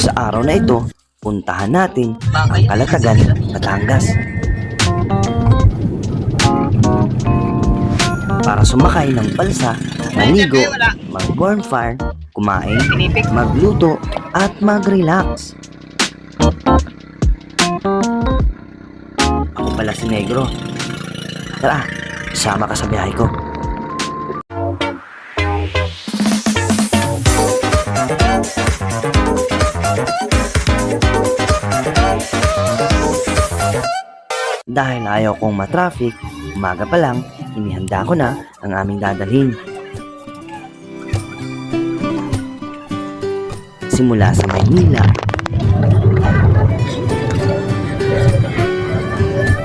Sa araw na ito, puntahan natin ang Kalatagan, Batangas. Para sumakay ng balsa, maligo, mag-bonfire, kumain, magluto, at mag-relax. Ako pala si Negro. Tara, sama ka sa biyahe ko. Dahil ayaw kong matraffic, umaga pa lang, inihanda ko na ang aming dadalhin. Simula sa Maynila,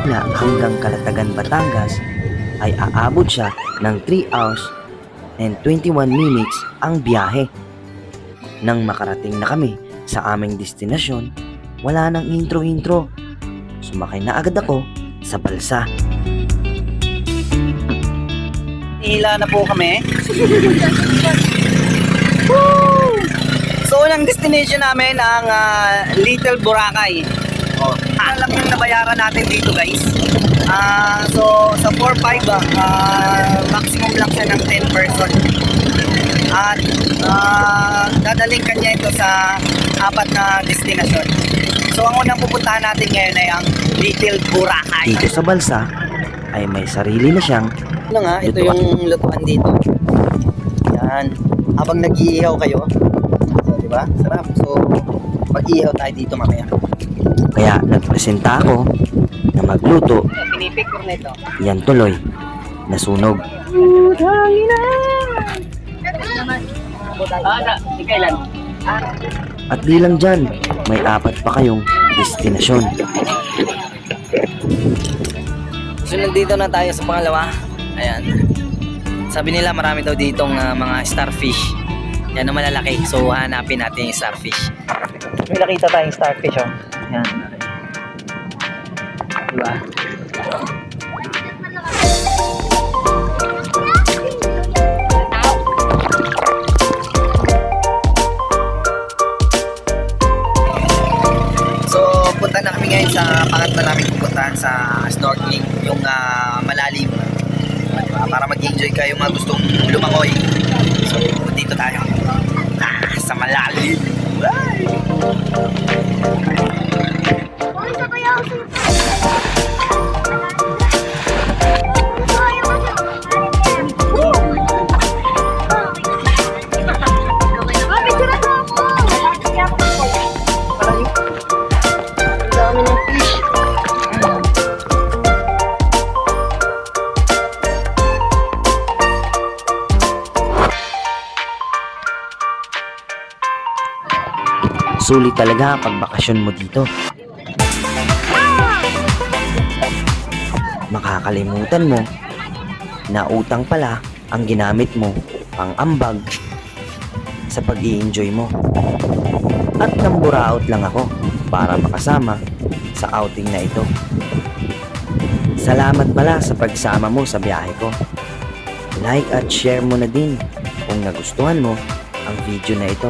na hanggang Kalatagan, Batangas, ay aabot siya ng 3 hours and 21 minutes ang biyahe. Nang makarating na kami sa aming destinasyon, wala nang intro-intro. Sumakay na agad ako sa balsa. Hila na po kami. Woo! so, unang destination namin ang ah, Little Boracay. Oh, alam yung nabayaran natin dito guys. Ah, so, sa 4-5, ah, ah, maximum lang siya ng 10 person. At ah, dadaling kanya ito sa apat na destinasyon. So, ang unang pupuntahan natin ngayon ay ang Little Boracay. Dito sa balsa ay may sarili na siyang Ano nga, ito Lutuan. yung lutuan dito. Yan. Habang nag-iihaw kayo. So, di ba? Sarap. So, mag-iihaw tayo dito mamaya. kaya nagpresenta ako na magluto. Pinipicture na ito. Yan tuloy. Nasunog. Ah, na, di kailan? At di lang dyan, may apat pa kayong destinasyon. So, nandito na tayo sa pangalawa. Ayan. Sabi nila marami daw ditong ah, mga starfish. Yan na malalaki. So, hanapin natin yung starfish. May nakita tayong starfish, oh. Yan. Diba? Sa pangatlo namin pupuntahan sa snorkeling, yung ah, malalim. Diba? Para mag-enjoy kayo mga gustong lumangoy. So, dito tayo. Ah, sa malalim. Ang Sulit talaga ang pagbakasyon mo dito. Makakalimutan mo na utang pala ang ginamit mo pang ambag sa pag enjoy mo. At namburaot lang ako para makasama sa outing na ito. Salamat pala sa pagsama mo sa biyahe ko. Like at share mo na din kung nagustuhan mo ang video na ito.